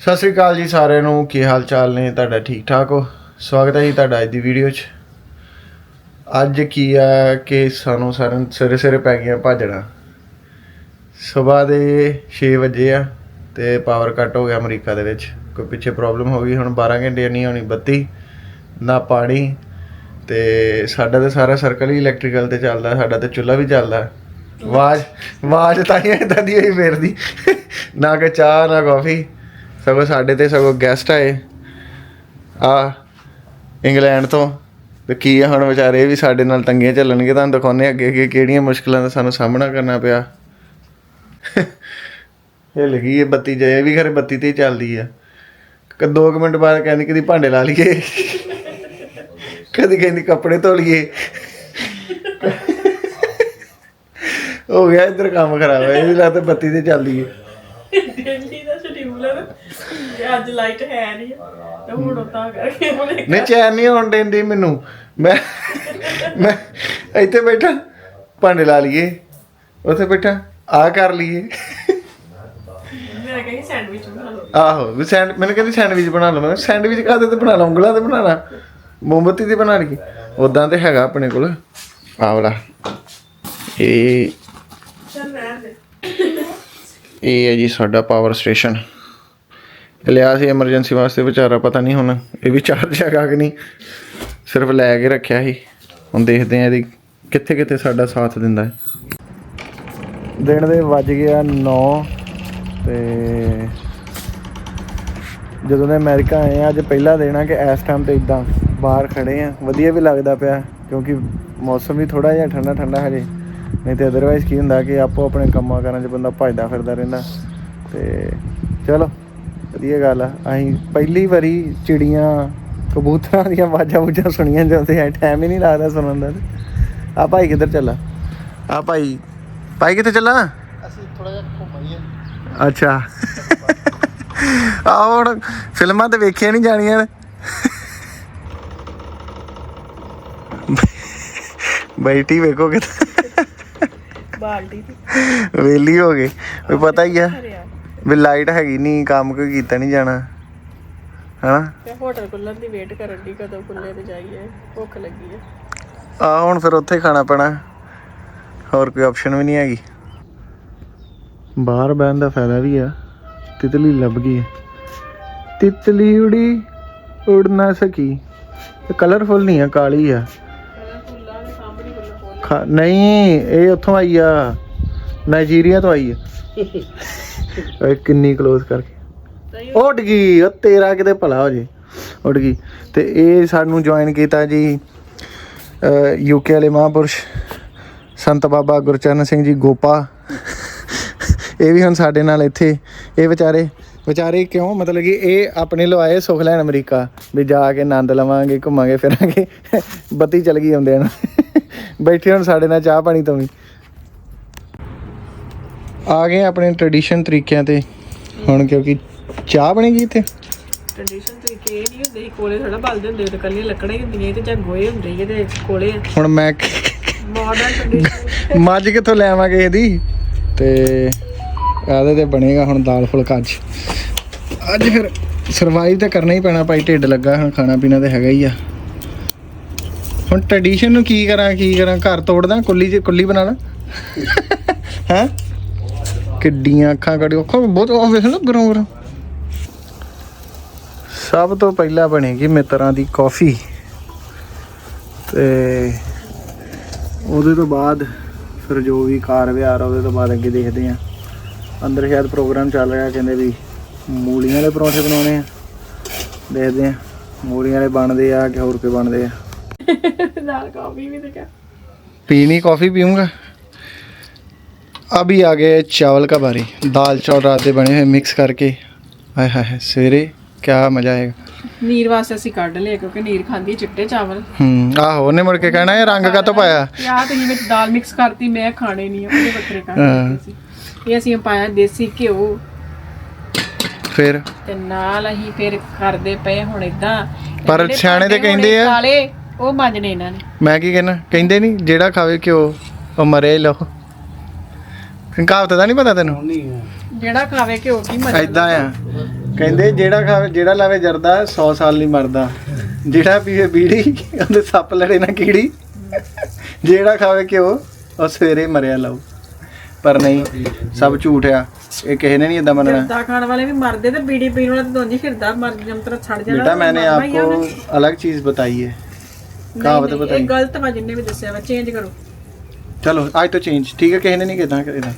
ਸਤਿ ਸ੍ਰੀ ਅਕਾਲ ਜੀ ਸਾਰਿਆਂ ਨੂੰ, ਕੀ ਹਾਲ ਚਾਲ ਨੇ? ਤੁਹਾਡਾ ਠੀਕ ਠਾਕ ਹੋ? ਸਵਾਗਤ ਹੈ ਜੀ ਤੁਹਾਡਾ ਅੱਜ ਦੀ ਵੀਡੀਓ 'ਚ। ਅੱਜ ਕੀ ਆ ਕਿ ਸਾਨੂੰ ਸਾਰਿਆਂ ਨੂੰ ਸਵੇਰੇ ਸਵੇਰੇ ਪੈ ਗਿਆ ਭਾਜਣਾ ਸਵੇਰ ਦੇ 6 ਵਜੇ ਆ ਤੇ ਪਾਵਰ ਕੱਟ ਹੋ ਗਿਆ ਅਮਰੀਕਾ ਦੇ ਵਿੱਚ। ਕੋਈ ਪਿੱਛੇ ਪ੍ਰੋਬਲਮ ਹੋ ਗਈ, ਹੁਣ 12 ਘੰਟੇ ਨਹੀਂ ਆਉਣੀ ਬੱਤੀ, ਨਾ ਪਾਣੀ ਤੇ ਸਾਡਾ ਤਾਂ ਸਾਰਾ ਸਰਕਲ ਹੀ ਇਲੈਕਟ੍ਰੀਕਲ ਤੇ ਚੱਲਦਾ, ਸਾਡਾ ਤੇ ਚੁੱਲ੍ਹਾ ਵੀ ਚੱਲਦਾ। ਆਵਾਜ਼ ਆਵਾਜ਼ ਤਾਂ ਹੀ ਇਦਾਂ ਦੀ ਹੋਈ ਫੇਰਦੀ। ਨਾ ਕਿ ਚਾਹ, ਨਾ ਕਾਫੀ ਸਗੋਂ ਸਾਡੇ ਤੇ ਸਗੋਂ ਗੈਸਟ ਆਏ। ਆ, ਇੰਗਲੈਂਡ ਤੋਂ। ਤੇ ਕੀ ਆ ਹੁਣ ਵਿਚਾਰੇ ਵੀ ਸਾਡੇ ਨਾਲ ਤੰਗੀਆਂ ਚੱਲਣਗੇ ਤੁਹਾਨੂੰ ਦਿਖਾਉਂਦੇ ਹਾਂ ਅੱਗੇ ਅੱਗੇ ਕਿਹੜੀਆਂ ਮੁਸ਼ਕਲਾਂ ਦਾ ਸਾਨੂੰ ਸਾਹਮਣਾ ਕਰਨਾ ਪਿਆ। ਇਹ ਲੱਗੀ ਇਹ ਬੱਤੀ, ਜੇ ਵੀ ਖਰੇ ਬੱਤੀ ਤੇ ਹੀ ਚੱਲਦੀ ਆ। ਕ, ਦੋ ਕੁ ਮਿੰਟ ਬਾਅਦ ਕਹਿੰਦੀ, ਕਦੀ ਭਾਂਡੇ ਲਾ ਲਈਏ। ਕਦੀ ਕਹਿੰਦੀ, ਕੱਪੜੇ ਧੋ ਲਈਏ। ਹੋ ਗਿਆ, ਇੱਧਰ ਕੰਮ ਖਰਾਬ ਹੈ ਇਹ ਵੀ ਲੱਗਦਾ ਬੱਤੀ ਤੇ ਚੱਲਦੀ ਹੈ ਦਿੱਲੀ ਦਾ ਸ਼ਡਿਊਲ ਅੱਜ ਲਾਈਟ ਹੈ ਨਹੀਂ ਤੇ ਹੁਣ ਉਹ ਤਾਂ ਕਰਕੇ ਉਹਨੇ ਨਹੀਂ ਚੈਨ ਨਹੀਂ ਆਉਣ ਦਿੰਦੀ ਮੈਨੂੰ। ਮੈਂ ਮੈਂ ਇੱਥੇ ਬੈਠਾ ਭਾਂਡੇ ਲਾ ਲਈਏ। ਉੱਥੇ ਬੈਠਾ ਆ ਕਰ ਲਈਏ। ਮੈਂ ਕਹੀ ਸੈਂਡਵਿਚ ਬਣਾ ਲਓ। ਆਹੋ ਵੀ ਸੈਂਡ ਮੈਨੂੰ ਕਹਿੰਦੀ ਸੈਂਡਵਿਚ ਬਣਾ ਲਓ। ਮੈਂ ਕਿਹਾ ਸੈਂਡਵਿਚ ਕਾਹਦੇ ਤੇ ਬਣਾ ਲਾਂ ਉਂਗਲਾਂ ਤੇ ਬਣਾਣਾ ਮੋਮਬੱਤੀ ਤੇ ਬਣਾ ਲਈਏ ਉਦਾਂ ਤੇ ਹੈਗਾ ਆਪਣੇ ਕੋਲ। ਆਵਲਾ ਇਹ ਚੱਲ ਰਹਿਣ ਦੇ। ਇਹ ਹੈ ਜੀ ਸਾਡਾ ਪਾਵਰ ਸਟੇਸ਼ਨ ਲਿਆ ਸੀ ਐਮਰਜੈਂਸੀ ਵਾਸਤੇ ਵਿਚਾਰਾ, ਪਤਾ ਨਹੀਂ ਹੁਣ ਇਹ ਵੀ ਚਾਰਜ ਹੈਗਾ ਕਿ ਨਹੀਂ। ਸਿਰਫ ਲੈ ਕੇ ਰੱਖਿਆ ਸੀ। ਹੁਣ ਦੇਖਦੇ ਆ ਇਹਦੀ ਕਿੱਥੇ ਕਿੱਥੇ ਸਾਡਾ ਸਾਥ ਦਿੰਦਾ ਹੈ। ਦਿਨ ਦੇ ਵੱਜ ਗਿਆ 9 ਤੇ ਜਦੋਂ ਦੇ ਅਮਰੀਕਾ ਆਏ ਆ, ਅੱਜ ਪਹਿਲਾ ਦਿਨ ਆ ਕਿ ਇਸ ਟਾਈਮ ਤੇ ਇਦਾਂ ਬਾਹਰ ਖੜੇ ਆ। ਵਧੀਆ ਵੀ ਲੱਗਦਾ ਪਿਆ, ਕਿਉਂਕਿ ਮੌਸਮ ਵੀ ਥੋੜਾ ਜਿਹਾ ਠੰਡਾ ਠੰਡਾ ਹਜੇ। ਨਹੀਂ ਤੇ ਅਦਰਵਾਈਜ਼ ਕੀ ਹੁੰਦਾ ਕਿ ਆਪੋ ਆਪਣੇ ਕੰਮਾਂ ਕਾਰਾਂ 'ਚ ਬੰਦਾ ਭੱਜਦਾ ਫਿਰਦਾ ਰਹਿੰਦਾ। ਤੇ ਚਲੋ। ਵਧੀਆ ਗੱਲ ਆ। ਅਸੀਂ ਪਹਿਲੀ ਵਾਰੀ ਚਿੜੀਆਂ ਕਬੂਤਰਾਂ ਦੀਆਂ ਆਵਾਜ਼ਾਂ ਬੁੱਝਾਂ ਸੁਣੀਆਂ ਜਾਂਦੇ ਆ ਟਾਈਮ ਹੀ ਨਹੀਂ ਲੱਗਦਾ ਸੁਣਨ ਦਾ। ਆ ਭਾਈ ਕਿੱਧਰ ਚੱਲਾ? ਆ ਭਾਈ ਭਾਈ ਕਿੱਥੇ ਚੱਲਾ? ਅਸੀਂ ਥੋੜਾ ਜਿਹਾ ਘੁੰਮਾਈਏ ਅੱਛਾ। ਆ ਹੁਣ ਫਿਲਮਾਂ ਤੇ ਵੇਖੀਆਂ ਨਹੀਂ ਜਾਣੀਆਂ ਬੈਠੀ ਵੇਖੋ ਕਿਤੇ ਬਾਲਟੀ ਤੇ। ਵੇਲੀ ਹੋ ਗਏ। ਵੀ ਪਤਾ ਹੀ ਆ। ਵੀ ਲਾਈਟ ਹੈਗੀ ਨਹੀਂ ਕੰਮ ਕੋਈ ਕੀਤਾ ਨਹੀਂ ਜਾਣਾ। ਹਨਾ? ਤੇ ਹੋਟਲ ਖੁੱਲਣ ਦੀ ਵੇਟ ਕਰਨ ਦੀ ਕਦੋਂ ਖੁੱਲੇ ਤੇ ਜਾਈਏ ਭੁੱਖ ਲੱਗੀ ਹੈ ਆ ਹੁਣ ਫਿਰ ਉੱਥੇ ਖਾਣਾ ਪੈਣਾ। ਹੋਰ ਕੋਈ ਆਪਸ਼ਨ ਵੀ ਨਹੀਂ ਹੈਗੀ। ਬਾਹਰ ਬਹਿਣ ਦਾ ਫਾਇਦਾ ਵੀ ਆ ਤਿਤਲੀ ਲੱਭ ਗਈ ਹੈ ਤਿਤਲੀ ਉੜੀ ਉੜ ਨਾ ਸਕੀ। ਕਲਰਫੁਲ ਨਹੀਂ ਆ ਕਾਲੀ ਆ। ਖਾ- ਨਹੀਂ ਇਹ ਉੱਥੋਂ ਆਈ ਆ। ਨਾਈਜੀਰੀਆ ਤੋਂ ਆਈ ਆ। ਓਏ ਕਿੰਨੀ ক্লোਜ਼ ਕਰਕੇ। ਉੱਡ ਗਈ, ਉਹ ਤੇਰਾ ਕਿਤੇ ਭਲਾ ਹੋ ਜੇ। ਉੱਡ ਗਈ। ਤੇ ਇਹ ਸਾਨੂੰ ਜੁਆਇਨ ਕੀਤਾ ਜੀ ਯੂਕੇ ਵਾਲੇ ਮਹਾਂਪੁਰਸ਼ ਸੰਤ ਬਾਬਾ ਗੁਰਚਰਨ ਸਿੰਘ ਜੀ ਗੋਪਾ। ਇਹ ਵੀ ਹੁਣ ਸਾਡੇ ਨਾਲ ਇੱਥੇ, ਇਹ ਵਿਚਾਰੇ ਵਿਚਾਰੇ ਕਿਉਂ? ਮਤਲਬ ਕਿ ਇਹ ਆਪਣੇ ਲੋ ਆਏ ਸੁਖ ਲੈਣ ਅਮਰੀਕਾ, ਵੀ ਜਾ ਕੇ ਆਨੰਦ ਲਵਾਂਗੇ, ਘੁੰਮਾਂਗੇ, ਫਿਰਾਂਗੇ। ਬੱਤੀ ਚਲ ਗਈ ਆਉਂਦੇ ਹਨ ਬੈਠੇ ਹੁਣ ਸਾਡੇ ਨਾਲ ਚਾਹ ਪਾਣੀ ਤੋਂ ਵੀ। ਆ ਗਏ ਆਪਣੇ ਟ੍ਰੈਡੀਸ਼ਨ ਤਰੀਕਿਆਂ ਤੇ। ਹੁਣ ਕਿਉਂਕਿ ਚਾਹ ਬਣੇਗੀ ਇੱਥੇ? ਟ੍ਰੈਡੀਸ਼ਨ ਤਰੀਕੇ ਇਹ ਨਹੀਂ ਹੁੰਦੇ ਸੀ ਕੋਲੇ ਥੋੜਾ ਬਲਦੇ ਹੁੰਦੇ ਤੇ ਕੱਲੀ ਲੱਕੜਾਂ ਹੀ ਹੁੰਦੀਆਂ ਸੀ ਤੇ ਜਾਂ ਗੋਏ ਹੁੰਦੇ ਸੀ ਤੇ ਕੋਲੇ। ਹੁਣ ਮੈਂ ਮਾਡਰਨ ਟ੍ਰੈਡੀਸ਼ਨ ਮੱਝ ਕਿੱਥੋਂ ਲੈ ਆਵਾਂਗੇ ਇਹਦੀ? ਤੇ ਆਦੇ ਤੇ ਬਣੇਗਾ ਹੁਣ ਦਾਲ ਫੁਲਕਾ ਅੱਜ। ਅੱਜ ਫਿਰ ਸਰਵਾਈਵ ਤਾਂ ਕਰਨਾ ਹੀ ਪੈਣਾ ਭਾਈ ਢਿੱਡ ਲੱਗਾ ਹੁਣ ਖਾਣਾ ਪੀਣਾ ਤੇ ਹੈਗਾ ਹੀ ਆ। ਹੁਣ ਟ੍ਰੈਡੀਸ਼ਨ ਨੂੰ ਕੀ ਕਰਾਂ ਕੀ ਕਰਾਂ? ਘਰ ਤੋੜਦਾ ਕੁੱਲੀ ਚ ਕੁੱਲੀ ਬਣਾ ਲਾਂ। ਹੈ? ਕਿੱਡੀਆਂ ਅੱਖਾਂ ਕੜੀ ਅੱਖਾਂ ਬਹੁਤ ਉਹ ਵੇਖ ਲੋ ਗਰੋਂ ਸਭ ਤੋਂ ਪਹਿਲਾਂ ਬਣੇਗੀ ਮਿੱਤਰਾਂ ਦੀ ਕਾਫੀ। ਤੇ ਉਹਦੇ ਤੋਂ ਬਾਅਦ ਫਿਰ ਜੋ ਵੀ ਕਾਰ ਵਿਹਾਰ ਉਹਦੇ ਤੋਂ ਬਾਅਦ ਅੱਗੇ ਦੇਖਦੇ ਆਂ ਅੰਦਰ ਸ਼ਾਇਦ ਪ੍ਰੋਗਰਾਮ ਚੱਲ ਰਿਹਾ ਕਹਿੰਦੇ ਵੀ ਮੂਲੀਆਂ ਵਾਲੇ ਪਰੌਂਠੇ ਬਣਾਉਣੇ ਆ। ਦੇਖਦੇ ਆਂ ਮੂਲੀਆਂ ਵਾਲੇ ਬਣਦੇ ਆ ਕਿ ਹੋਰ ਕੋਈ ਬਣਦੇ ਆ। ਨਾਲ ਕਾਫੀ ਵੀ ਦੇਖਿਆ ਪੀਣੀ ਕਾਫੀ ਪੀਊਂਗਾ। अभी आ गए चावल का बारी दाल चावल रात के बने हुए मिक्स करके हाय हाय हाय सवेरे क्या मज़ा आएगा ਨੀਰ ਵਾਸਤੇ ਅਸੀਂ ਕੱਢ ਲਿਆ ਕਿਉਂਕਿ ਨੀਰ ਖਾਂਦੀ ਹੈ ਚਿੱਟੇ ਚਾਵਲ हम्म आहो ਉਹਨੇ ਮੁੜ ਕੇ ਕਹਿਣਾ ਇਹ ਰੰਗ ਕਾ ਤੋਂ ਪਾਇਆ ਯਾ ਤੁਸੀਂ ਵਿੱਚ ਦਾਲ ਮਿਕਸ ਕਰਤੀ ਮੈਂ ਖਾਣੇ ਨਹੀਂ ਆ ਉਹਦੇ ਵੱਖਰੇ ਕਰ ਹਾਂ। ਦਿੱਤੇ ਸੀ ਇਹ ਅਸੀਂ ਪਾਇਆ ਦੇਸੀ ਘਿਓ ਫਿਰ ਤੇ ਨਾਲ ਅਸੀਂ ਫਿਰ ਕਰਦੇ ਪਏ ਹੁਣ ਇਦਾਂ ਪਰ ਸਿਆਣੇ ਤੇ ਕਹਿੰਦੇ ਆ- ਕਾਲੇ ਉਹ ਮਾਂਜਣੇ ਇਹਨਾਂ ਨੇ ਮੈਂ ਕੀ ਕਹਿਣਾ ਕਹਿੰਦੇ ਨਹੀਂ ਜਿਹੜਾ ਖਾਵੇ ਘਿਓ ਉਹ ਮਰੇ ਲੋ ਕਹਾਵਤ ਦਾ ਨਹੀਂ ਪਤਾ ਤੈਨੂੰ? ਜਿਹੜਾ ਖਾਵੇ ਘਿਓ ਕੀ ਮਜ਼ਾ ਐਦਾਂ ਆ। ਕਹਿੰਦੇ ਜਿਹੜਾ ਖਾਵੇ ਜਿਹੜਾ ਲਾਵੇ ਜਰਦਾ 100 ਸਾਲ ਨਹੀਂ ਮਰਦਾ। ਜਿਹੜਾ ਪੀਵੇ ਬੀੜੀ ਉਹਦੇ ਸੱਪ ਲੜੇ ਨਾ ਕੀੜੀ। ਜਿਹੜਾ ਖਾਵੇ ਘਿਓ ਉਹ ਸਵੇਰੇ ਮਰਿਆ ਲਓ ਪਰ ਨਹੀਂ ਸਭ ਝੂਠ ਆ। ਇਹ ਕਿਸੇ ਨੇ ਨਹੀਂ ਇਦਾਂ ਮੰਨਣਾ। ਫਿਰਦਾ ਖਾਣ ਵਾਲੇ ਵੀ ਮਰਦੇ ਤੇ ਬੀੜੀ ਪੀਣ ਵਾਲੇ ਤਾਂ ਦੋਨੇ ਫਿਰਦਾ ਮਰ ਜੰਤਰ ਛੱਡ ਜਾਣਾ। ਬੇਟਾ ਮੈਨੇ ਆਪਕੋ ਅਲੱਗ ਚੀਜ਼ ਬਤਾਈ ਹੈ ਕਹਾਵਤ ਬਤਾਈ। ਗਲਤ ਵਾ ਜਿੰਨੇ ਵੀ ਦੱਸਿਆ ਵਾ ਚੇਂਜ ਕਰੋ। ਚਲੋ, ਅੱਜ ਤੋਂ ਚੇਂਜ ਠੀਕ ਹੈ, ਕਿਸੇ ਨੇ ਨਹੀਂ ਕਿਦਾਂ ਕਰੀਦਾ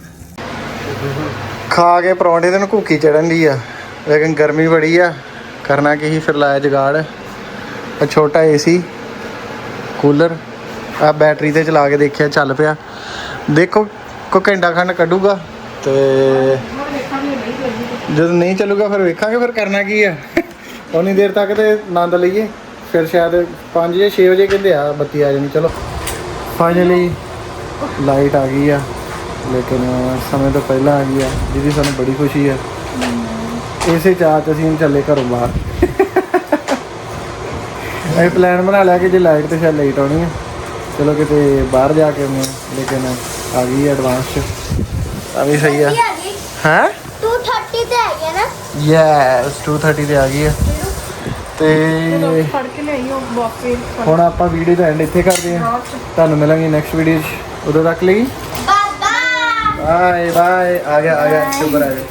ਖਾ ਕੇ ਪਰੌਂਠੇ ਤੇ ਨੂੰ ਭੁੱਖੀ ਚੜਨ ਦੀ ਆ। ਲੇਕਿਨ ਗਰਮੀ ਬੜੀ ਆ, ਕਰਨਾ ਕੀ ਸੀ, ਫਿਰ ਲਾਇਆ ਜਗਾੜ। ਆ ਛੋਟਾ ਏਸੀ, ਕੂਲਰ ਆ ਬੈਟਰੀ ਤੇ ਚਲਾ ਕੇ ਦੇਖਿਆ, ਚੱਲ ਪਿਆ। ਦੇਖੋ, ਕੋ ਘੰਟਾ ਖੰਡ ਕੱਢੂਗਾ ਤੇ ਜਦੋਂ ਨਹੀਂ ਚੱਲੂਗਾ, ਫਿਰ ਵੇਖਾਂਗੇ, ਫਿਰ ਕਰਨਾ ਕੀ ਆ। ਉਨੀ ਦੇਰ ਤੱਕ ਤੇ ਆਨੰਦ ਲਈਏ, ਫਿਰ ਸ਼ਾਇਦ 5 ਜਾਂ 6 ਵਜੇ ਕਹਿੰਦੇ ਆ ਬੱਤੀ ਆ ਜਾਣੀ, ਚਲੋ। ਫਾਈਨਲੀ ਲਾਈਟ ਆ ਗਈ ਆ ਲੇਕਿਨ ਸਮੇਂ ਤੋਂ ਪਹਿਲਾਂ ਆ ਗਈ ਆ ਜਿਹਦੀ ਸਾਨੂੰ ਬੜੀ ਖੁਸ਼ੀ ਆ। ਇਸੇ ਚਾਹ ਚ ਅਸੀਂ ਹੁਣ ਚੱਲੇ ਘਰੋਂ ਬਾਹਰ। ਅਸੀਂ ਪਲਾਨ ਬਣਾ ਲਿਆ ਕਿ ਜੇ ਲਾਈਟ ਤੇ ਸ਼ਾਇਦ ਲੇਟ ਆਉਣੀ ਆ ਚਲੋ ਕਿਤੇ ਬਾਹਰ ਜਾ ਕੇ ਹਾਂ ਲੇਕਿਨ ਆ ਗਈ ਐਡਵਾਂਸ ਚ। ਆ ਵੀ ਸਹੀ ਆ। ਹੈ? 230 ਤੇ ਹੈਗੇ ਨਾ। ਯੈਸ 2:30 ਤੇ ਆ ਗਈ ਆ। ਤੇ ਫੜ ਕੇ ਲਿਆਈ ਉਹ ਬਾਪੇ ਹੁਣ ਆਪਾਂ ਵੀਡੀਓ ਦਾ ਐਂਡ ਇੱਥੇ ਕਰਦੇ ਹਾਂ ਤੁਹਾਨੂੰ ਮਿਲਾਂਗੇ ਨੈਕਸਟ ਵੀਡੀਓ 'ਚ। ਉਦੋਂ ਤੱਕ ਲਈ? Bye bye. ਆ ਗਿਆ ਆ ਗਿਆ। ਸ਼ੁਕਰ ਆ ਗਿਆ